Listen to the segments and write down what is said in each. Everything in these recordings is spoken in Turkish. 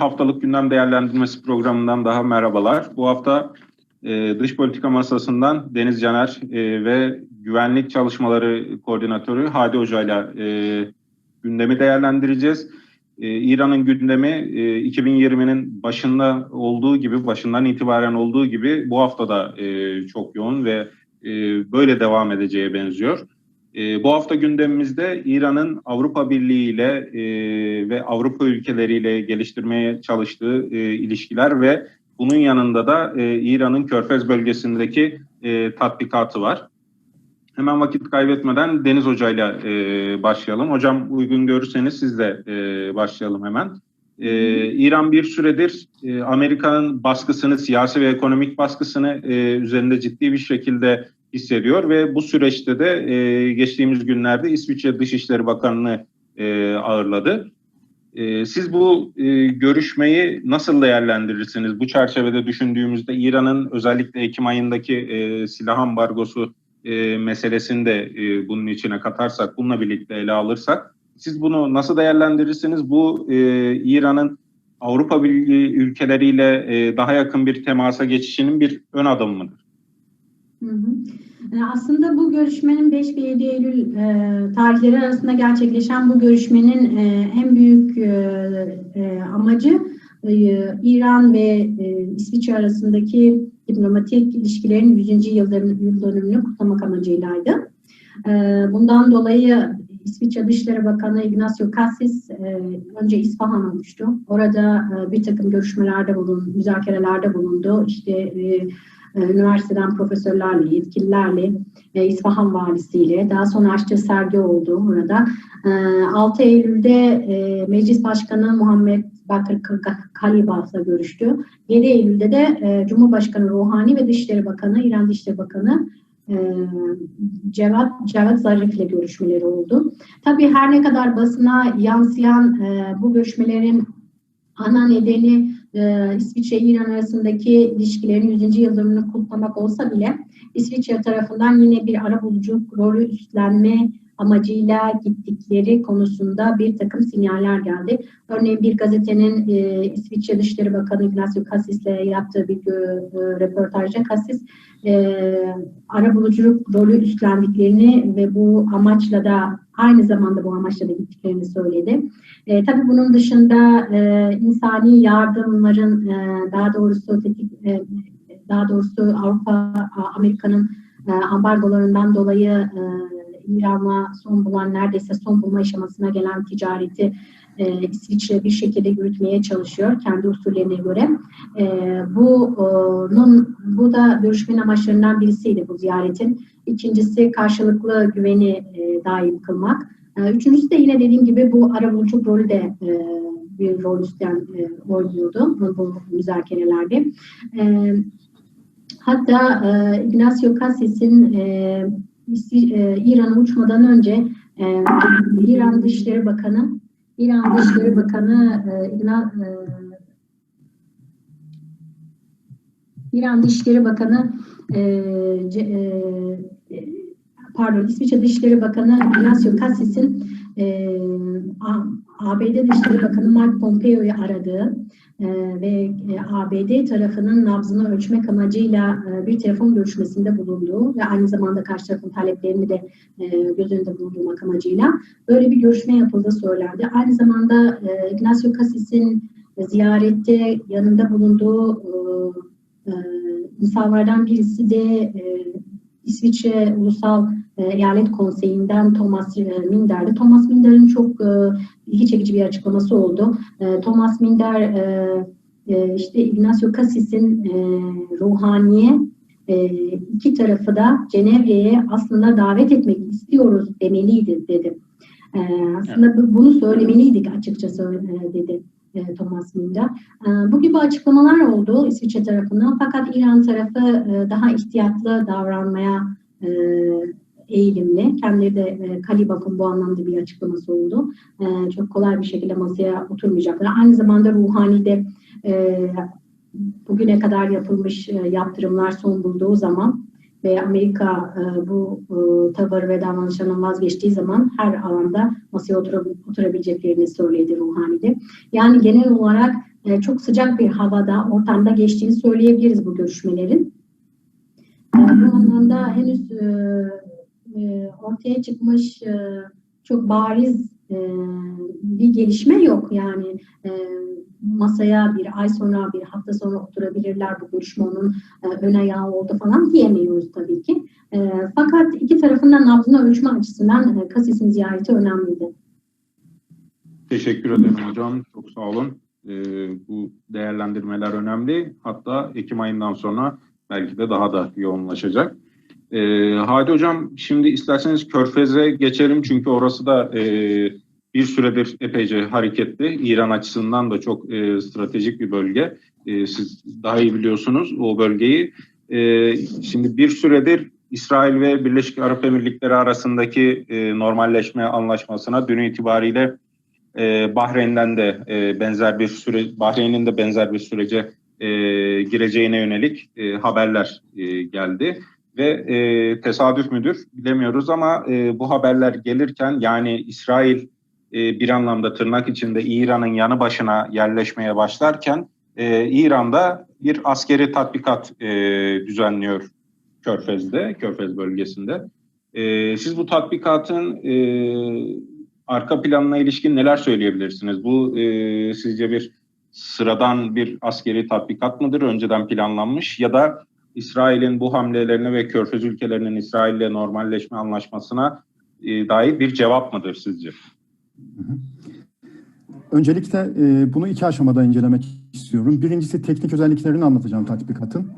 haftalık gündem değerlendirmesi programından daha merhabalar. Bu hafta e, dış politika masasından Deniz Caner e, ve güvenlik çalışmaları koordinatörü Hadi Hoca ile gündemi değerlendireceğiz. E, İran'ın gündemi e, 2020'nin başında olduğu gibi, başından itibaren olduğu gibi bu hafta da e, çok yoğun ve e, böyle devam edeceğe benziyor. E, bu hafta gündemimizde İran'ın Avrupa Birliği ile e, ve Avrupa ülkeleriyle geliştirmeye çalıştığı e, ilişkiler ve bunun yanında da e, İran'ın Körfez bölgesindeki e, tatbikatı var. Hemen vakit kaybetmeden Deniz Hoca ile başlayalım. Hocam uygun görürseniz siz de e, başlayalım hemen. E, İran bir süredir e, Amerika'nın baskısını, siyasi ve ekonomik baskısını e, üzerinde ciddi bir şekilde hissediyor ve bu süreçte de e, geçtiğimiz günlerde İsviçre Dışişleri Bakanı'nı e, ağırladı. E, siz bu e, görüşmeyi nasıl değerlendirirsiniz? Bu çerçevede düşündüğümüzde İran'ın özellikle Ekim ayındaki e, silah ambargosu e, meselesini de e, bunun içine katarsak, bununla birlikte ele alırsak, siz bunu nasıl değerlendirirsiniz? Bu e, İran'ın Avrupa Birliği ülkeleriyle e, daha yakın bir temasa geçişinin bir ön adımı mıdır? Hı hı. E, aslında bu görüşmenin 5 ve 7 Eylül e, tarihleri arasında gerçekleşen bu görüşmenin e, en büyük e, e, amacı e, İran ve e, İsviçre arasındaki diplomatik ilişkilerin 100. yıl dönümünü kutlamak amacıylaydı. E, bundan dolayı İsviçre Dışişleri Bakanı Ignacio Cassis e, önce İsfahan'a uçtu. Orada e, bir takım görüşmelerde bulundu, müzakerelerde bulundu. İşte e, üniversiteden profesörlerle, yetkililerle, e, İsfahan valisiyle, daha sonra açtığı sergi oldu burada. E, 6 Eylül'de e, Meclis Başkanı Muhammed Bakır Kalibas'la görüştü. 7 Eylül'de de e, Cumhurbaşkanı Ruhani ve Dışişleri Bakanı, İran Dışişleri Bakanı e, Cevat, Cevat Zarif ile görüşmeleri oldu. Tabii her ne kadar basına yansıyan e, bu görüşmelerin ana nedeni e, İsviçre-İran arasındaki ilişkilerin 100. yıl dönümünü kutlamak olsa bile İsviçre tarafından yine bir ara bulucu rolü üstlenme amacıyla gittikleri konusunda bir takım sinyaller geldi. Örneğin bir gazetenin e, İsviçre Dışişleri Bakanı Ignacio Cassis ile yaptığı bir e, röportajda Cassis e, ara buluculuk rolü üstlendiklerini ve bu amaçla da aynı zamanda bu amaçla da gittiklerini söyledi. E, tabii bunun dışında e, insani yardımların e, daha doğrusu e, daha doğrusu Avrupa, Amerika'nın e, ambargolarından dolayı e, İran'la son bulan neredeyse son bulma aşamasına gelen ticareti e, İsviçre bir şekilde yürütmeye çalışıyor kendi usullerine göre. E, bunun bu da görüşmenin amaçlarından birisiydi bu ziyaretin. İkincisi karşılıklı güveni e, daim kılmak. E, üçüncüsü de yine dediğim gibi bu arabuluculuk rolü de e, bir rol üstlen e, oynuyordu bu, bu müzakerelerde. E, hatta e, Ignacio Cassis'in e, e, İran'a uçmadan önce e, İran Dışişleri Bakanı İran Dışişleri Bakanı e, İran, e, İran Dışişleri Bakanı e, e, pardon İsviçre Dışişleri Bakanı Ignacio Cassis'in e, ABD Dışişleri Bakanı Mark Pompeo'yu aradığı e, ve e, ABD tarafının nabzını ölçmek amacıyla e, bir telefon görüşmesinde bulunduğu ve aynı zamanda karşı tarafın taleplerini de e, göz önünde bulundurmak amacıyla böyle bir görüşme yapıldığı söylendi. Aynı zamanda e, Ignacio Cassis'in ziyarette yanında bulunduğu e, e, insanlardan birisi de e, İsviçre Ulusal e, Eyalet Konseyi'nden Thomas e, Minder'di. Thomas Minder'in çok e, ilgi çekici bir açıklaması oldu. Thomas Minder işte Ignacio Cassis'in e, ruhaniye iki tarafı da Cenevre'ye aslında davet etmek istiyoruz demeliydi dedi. Aslında evet. bunu söylemeliydik açıkçası dedi e, Thomas Minder. E, bu gibi açıklamalar oldu İsviçre tarafından fakat İran tarafı e, daha ihtiyatlı davranmaya e, eğilimli. Kendileri de e, Kalibak'ın bu anlamda bir açıklaması oldu. E, çok kolay bir şekilde masaya oturmayacaklar. Aynı zamanda Ruhani'de e, bugüne kadar yapılmış e, yaptırımlar son bulduğu zaman ve Amerika e, bu e, tavır ve davranışlarından vazgeçtiği zaman her alanda masaya otura, oturabileceklerini söyledi Ruhani'de. Yani genel olarak e, çok sıcak bir havada, ortamda geçtiğini söyleyebiliriz bu görüşmelerin. E, bu anlamda henüz e, e, ortaya çıkmış e, çok bariz e, bir gelişme yok. Yani e, masaya bir ay sonra, bir hafta sonra oturabilirler bu görüşme onun e, ön ayağı oldu falan diyemiyoruz tabii ki. Fakat iki tarafından nabzını ölçme açısından e, Kasis'in ziyareti önemliydi. Teşekkür ederim hocam. Çok sağ olun. Bu değerlendirmeler önemli. Hatta Ekim ayından sonra belki de daha da yoğunlaşacak. Ee, Hadi hocam şimdi isterseniz Körfez'e geçelim çünkü orası da e, bir süredir epeyce hareketli. İran açısından da çok e, stratejik bir bölge. E, siz daha iyi biliyorsunuz o bölgeyi. E, şimdi bir süredir İsrail ve Birleşik Arap Emirlikleri arasındaki e, normalleşme anlaşmasına dün itibariyle e, Bahreyn'den de e, benzer bir süre, Bahreyn'in de benzer bir sürece e, gireceğine yönelik e, haberler e, geldi ve e, tesadüf müdür bilemiyoruz ama e, bu haberler gelirken yani İsrail e, bir anlamda tırnak içinde İran'ın yanı başına yerleşmeye başlarken e, İran'da bir askeri tatbikat e, düzenliyor Körfez'de, Körfez bölgesinde. E, siz bu tatbikatın e, arka planına ilişkin neler söyleyebilirsiniz? Bu e, sizce bir sıradan bir askeri tatbikat mıdır? Önceden planlanmış ya da İsrail'in bu hamlelerine ve Körfez ülkelerinin İsrail'le normalleşme anlaşmasına e, dair bir cevap mıdır sizce? Öncelikle e, bunu iki aşamada incelemek istiyorum. Birincisi teknik özelliklerini anlatacağım tatbikatın.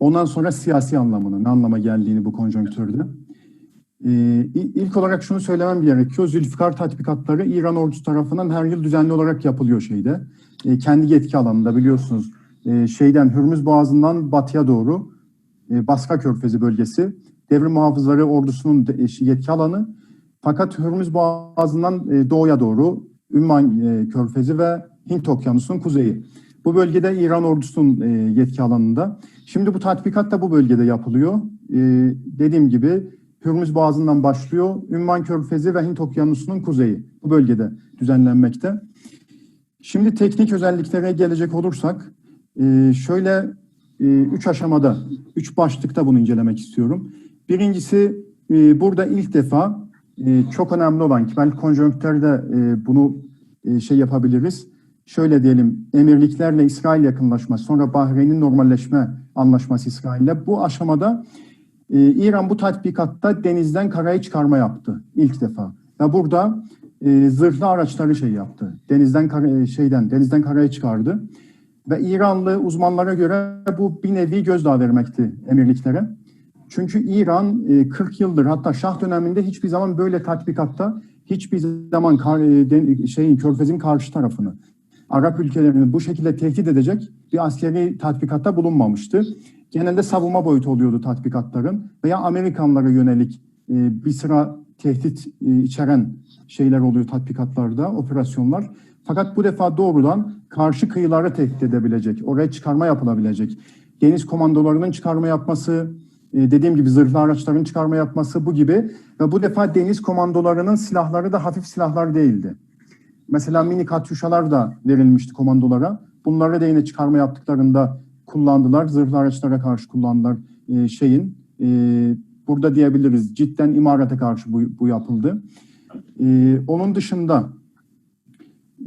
Ondan sonra siyasi anlamını, ne anlama geldiğini bu konjonktürde. E, ilk olarak şunu söylemem gerekiyor. Zülfikar tatbikatları İran ordusu tarafından her yıl düzenli olarak yapılıyor şeyde. E, kendi yetki alanında biliyorsunuz. E, şeyden Hürmüz Boğazı'ndan batıya doğru Baska Körfezi bölgesi. Devrim muhafızları ordusunun de, yetki alanı. Fakat Hürmüz Boğazı'ndan e, doğuya doğru Ümman e, Körfezi ve Hint Okyanusu'nun kuzeyi. Bu bölgede İran ordusunun e, yetki alanında. Şimdi bu tatbikat da bu bölgede yapılıyor. E, dediğim gibi Hürmüz Boğazı'ndan başlıyor. Ümman Körfezi ve Hint Okyanusu'nun kuzeyi. Bu bölgede düzenlenmekte. Şimdi teknik özelliklere gelecek olursak e, şöyle e, üç aşamada, üç başlıkta bunu incelemek istiyorum. Birincisi e, burada ilk defa e, çok önemli olan ki belki konjonktürde e, bunu şey yapabiliriz. Şöyle diyelim emirliklerle İsrail yakınlaşması sonra Bahreyn'in normalleşme anlaşması İsrail'le bu aşamada İran bu tatbikatta denizden karaya çıkarma yaptı ilk defa. Ve burada zırhlı araçları şey yaptı. Denizden kara, şeyden denizden karaya çıkardı. Ve İranlı uzmanlara göre bu bir nevi gözdağı vermekti emirliklere. Çünkü İran 40 yıldır hatta Şah döneminde hiçbir zaman böyle tatbikatta hiçbir zaman şeyin Körfez'in karşı tarafını Arap ülkelerini bu şekilde tehdit edecek bir askeri tatbikatta bulunmamıştı. Genelde savunma boyutu oluyordu tatbikatların veya Amerikanlara yönelik bir sıra tehdit içeren şeyler oluyor tatbikatlarda, operasyonlar. Fakat bu defa doğrudan karşı kıyıları tehdit edebilecek, oraya çıkarma yapılabilecek. Deniz komandolarının çıkarma yapması, dediğim gibi zırhlı araçların çıkarma yapması bu gibi. Ve bu defa deniz komandolarının silahları da hafif silahlar değildi. Mesela mini katyuşalar da verilmişti komandolara. Bunları da yine çıkarma yaptıklarında kullandılar. Zırhlı araçlara karşı kullandılar e, şeyin. E, burada diyebiliriz cidden imarete karşı bu, bu yapıldı. E, onun dışında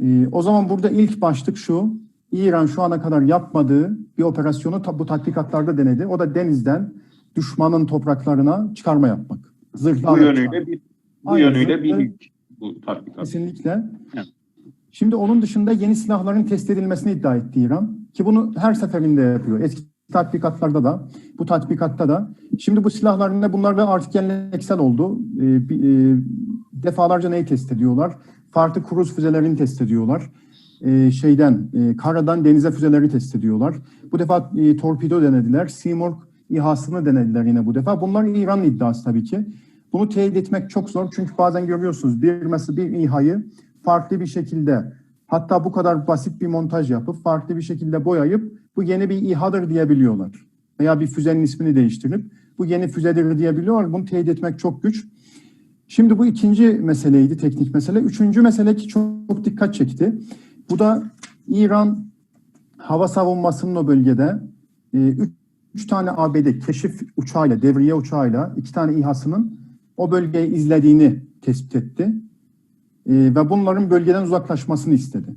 e, o zaman burada ilk başlık şu. İran şu ana kadar yapmadığı bir operasyonu bu tatbikatlarda denedi. O da denizden düşmanın topraklarına çıkarma yapmak. Zırhlı bu yönüyle bir, bu yönüyle bir ilk bu tatbikat. Kesinlikle. Evet. Şimdi onun dışında yeni silahların test edilmesini iddia etti İran. Ki bunu her seferinde yapıyor. Eski tatbikatlarda da, bu tatbikatta da. Şimdi bu silahların da bunlar da artık geleneksel oldu. E, e, defalarca neyi test ediyorlar? Farklı kruz füzelerini test ediyorlar. E, şeyden, e, karadan denize füzeleri test ediyorlar. Bu defa e, torpido denediler. Seymour İHA'sını denediler yine bu defa. Bunlar İran iddiası tabii ki. Bunu teyit etmek çok zor çünkü bazen görüyorsunuz bir mesela bir İHA'yı farklı bir şekilde hatta bu kadar basit bir montaj yapıp farklı bir şekilde boyayıp bu yeni bir İHA'dır diyebiliyorlar. Veya bir füzenin ismini değiştirip bu yeni füzedir diyebiliyorlar. Bunu teyit etmek çok güç. Şimdi bu ikinci meseleydi, teknik mesele. Üçüncü mesele ki çok, dikkat çekti. Bu da İran hava savunmasının o bölgede e, üç, üç tane ABD keşif uçağıyla, devriye uçağıyla iki tane İHA'sının o bölgeyi izlediğini tespit etti. E, ve bunların bölgeden uzaklaşmasını istedi.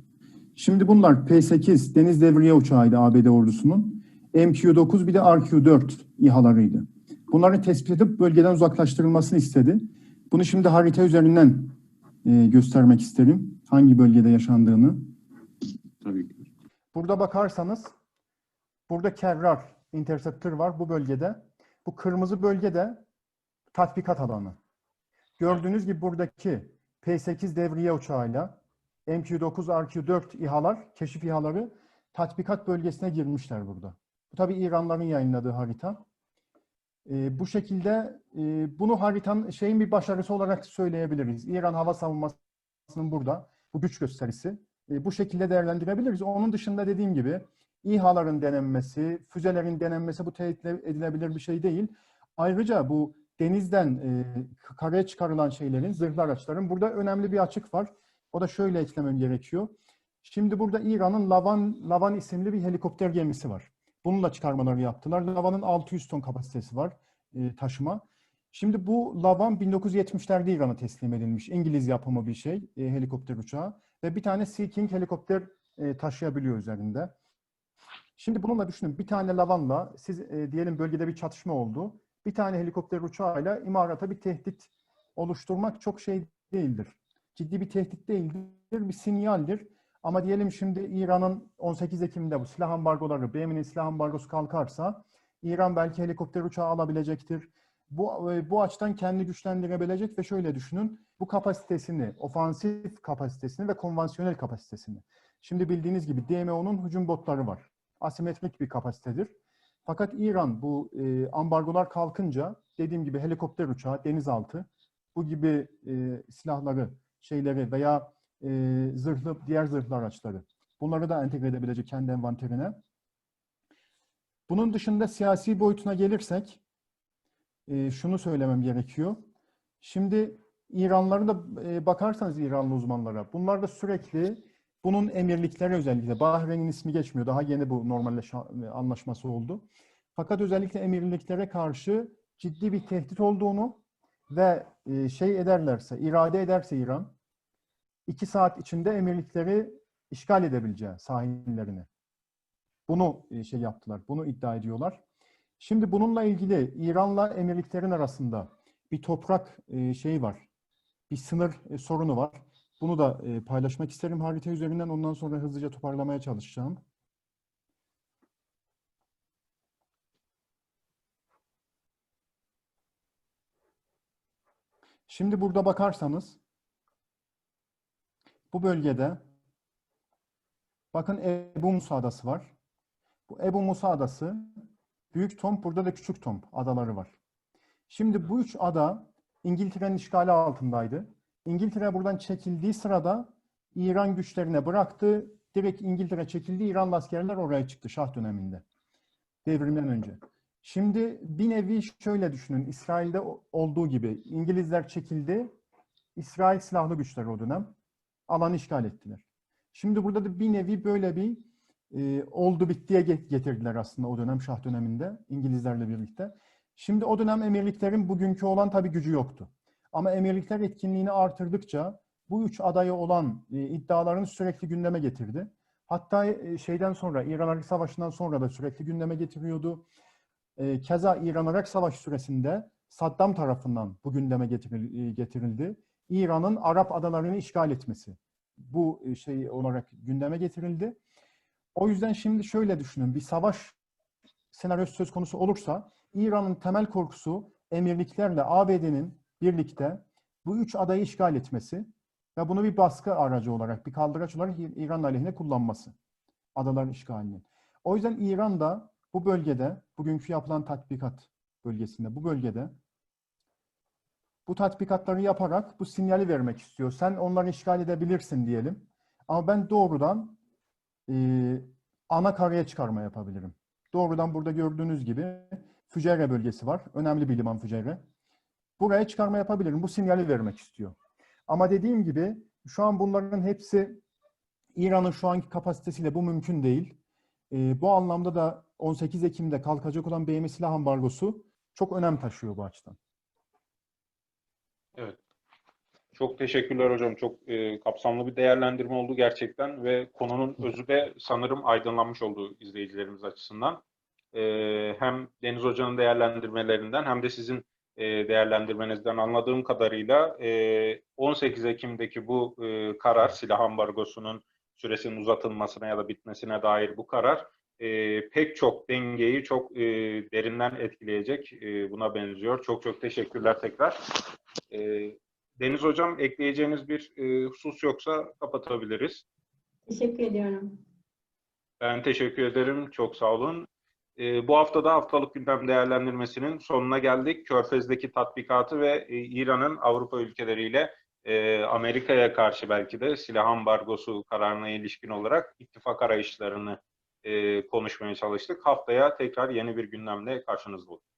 Şimdi bunlar P-8 deniz devriye uçağıydı ABD ordusunun. MQ-9 bir de RQ-4 İHA'larıydı. Bunları tespit edip bölgeden uzaklaştırılmasını istedi. Bunu şimdi harita üzerinden e, göstermek isterim. Hangi bölgede yaşandığını. Tabii ki. Burada bakarsanız burada Kerrar Interceptor var bu bölgede. Bu kırmızı bölgede tatbikat alanı. Gördüğünüz gibi buradaki P-8 devriye uçağıyla MQ-9 RQ-4 İHA'lar, keşif İHA'ları tatbikat bölgesine girmişler burada. Bu tabii İranların yayınladığı harita. Ee, bu şekilde e, bunu haritanın şeyin bir başarısı olarak söyleyebiliriz. İran hava savunmasının burada bu güç gösterisi. E, bu şekilde değerlendirebiliriz. Onun dışında dediğim gibi İHA'ların denenmesi, füzelerin denenmesi bu teyit edilebilir bir şey değil. Ayrıca bu denizden e, karaya çıkarılan şeylerin, zırhlı araçların burada önemli bir açık var. O da şöyle eklemem gerekiyor. Şimdi burada İran'ın Lavan, Lavan isimli bir helikopter gemisi var. Bununla çıkarmaları yaptılar. Lavan'ın 600 ton kapasitesi var e, taşıma. Şimdi bu Lavan 1970'lerde İran'a teslim edilmiş. İngiliz yapımı bir şey, e, helikopter uçağı. Ve bir tane Sea King helikopter e, taşıyabiliyor üzerinde. Şimdi bununla düşünün. Bir tane Lavan'la siz e, diyelim bölgede bir çatışma oldu. Bir tane helikopter uçağıyla imarata bir tehdit oluşturmak çok şey değildir. Ciddi bir tehdit değildir, bir sinyaldir. Ama diyelim şimdi İran'ın 18 Ekim'de bu silah ambargoları, BM'nin silah ambargosu kalkarsa İran belki helikopter uçağı alabilecektir. Bu, e, bu açıdan kendi güçlendirebilecek ve şöyle düşünün. Bu kapasitesini, ofansif kapasitesini ve konvansiyonel kapasitesini. Şimdi bildiğiniz gibi DMO'nun hücum botları var. Asimetrik bir kapasitedir. Fakat İran bu e, ambargolar kalkınca dediğim gibi helikopter uçağı, denizaltı bu gibi e, silahları, şeyleri veya e, zırhlı, diğer zırhlı araçları bunları da entegre edebilecek kendi envanterine. Bunun dışında siyasi boyutuna gelirsek e, şunu söylemem gerekiyor. Şimdi İranları da e, bakarsanız İranlı uzmanlara bunlar da sürekli bunun emirlikleri özellikle Bahreyn'in ismi geçmiyor. Daha yeni bu normalleşme anlaşması oldu. Fakat özellikle emirliklere karşı ciddi bir tehdit olduğunu ve e, şey ederlerse, irade ederse İran iki saat içinde emirlikleri işgal edebileceği sahillerini. Bunu e, şey yaptılar, bunu iddia ediyorlar. Şimdi bununla ilgili İran'la emirliklerin arasında bir toprak e, şeyi var, bir sınır e, sorunu var. Bunu da paylaşmak isterim harita üzerinden. Ondan sonra hızlıca toparlamaya çalışacağım. Şimdi burada bakarsanız bu bölgede bakın Ebu Musa Adası var. Bu Ebu Musa Adası Büyük Tom, burada da Küçük Tom adaları var. Şimdi bu üç ada İngiltere'nin işgali altındaydı. İngiltere buradan çekildiği sırada İran güçlerine bıraktı. Direkt İngiltere çekildi. İran askerler oraya çıktı Şah döneminde. Devrimden önce. Şimdi bir nevi şöyle düşünün. İsrail'de olduğu gibi İngilizler çekildi. İsrail silahlı güçleri o dönem alanı işgal ettiler. Şimdi burada da bir nevi böyle bir e, oldu bittiye getirdiler aslında o dönem Şah döneminde İngilizlerle birlikte. Şimdi o dönem emirliklerin bugünkü olan tabii gücü yoktu. Ama emirlikler etkinliğini artırdıkça bu üç adayı olan e, iddialarını sürekli gündeme getirdi. Hatta e, şeyden sonra İran-Irak Savaşı'ndan sonra da sürekli gündeme getiriyordu. E, keza İran-Irak Savaşı süresinde Saddam tarafından bu gündeme getiril, getirildi. İran'ın Arap adalarını işgal etmesi bu şey olarak gündeme getirildi. O yüzden şimdi şöyle düşünün. Bir savaş senaryosu söz konusu olursa İran'ın temel korkusu emirliklerle ABD'nin birlikte bu üç adayı işgal etmesi ve bunu bir baskı aracı olarak, bir kaldıraç olarak İran aleyhine kullanması. Adaların işgalinin. O yüzden İran da bu bölgede, bugünkü yapılan tatbikat bölgesinde, bu bölgede bu tatbikatları yaparak bu sinyali vermek istiyor. Sen onları işgal edebilirsin diyelim. Ama ben doğrudan e, ana karaya çıkarma yapabilirim. Doğrudan burada gördüğünüz gibi Füceyre bölgesi var. Önemli bir liman Füceyre. Buraya çıkarma yapabilirim. Bu sinyali vermek istiyor. Ama dediğim gibi şu an bunların hepsi İran'ın şu anki kapasitesiyle bu mümkün değil. E, bu anlamda da 18 Ekim'de kalkacak olan BM silah ambargosu çok önem taşıyor bu açıdan. Çok teşekkürler hocam. Çok e, kapsamlı bir değerlendirme oldu gerçekten ve konunun özü de sanırım aydınlanmış oldu izleyicilerimiz açısından. E, hem Deniz Hoca'nın değerlendirmelerinden hem de sizin e, değerlendirmenizden anladığım kadarıyla e, 18 Ekim'deki bu e, karar, silah ambargosunun süresinin uzatılmasına ya da bitmesine dair bu karar e, pek çok dengeyi çok e, derinden etkileyecek e, buna benziyor. Çok çok teşekkürler tekrar. E, Deniz Hocam ekleyeceğiniz bir e, husus yoksa kapatabiliriz. Teşekkür ediyorum. Ben teşekkür ederim. Çok sağ olun. E, bu hafta da haftalık gündem değerlendirmesinin sonuna geldik. Körfez'deki tatbikatı ve e, İran'ın Avrupa ülkeleriyle e, Amerika'ya karşı belki de silah ambargosu kararına ilişkin olarak ittifak arayışlarını e, konuşmaya çalıştık. Haftaya tekrar yeni bir gündemle karşınızda olacağız.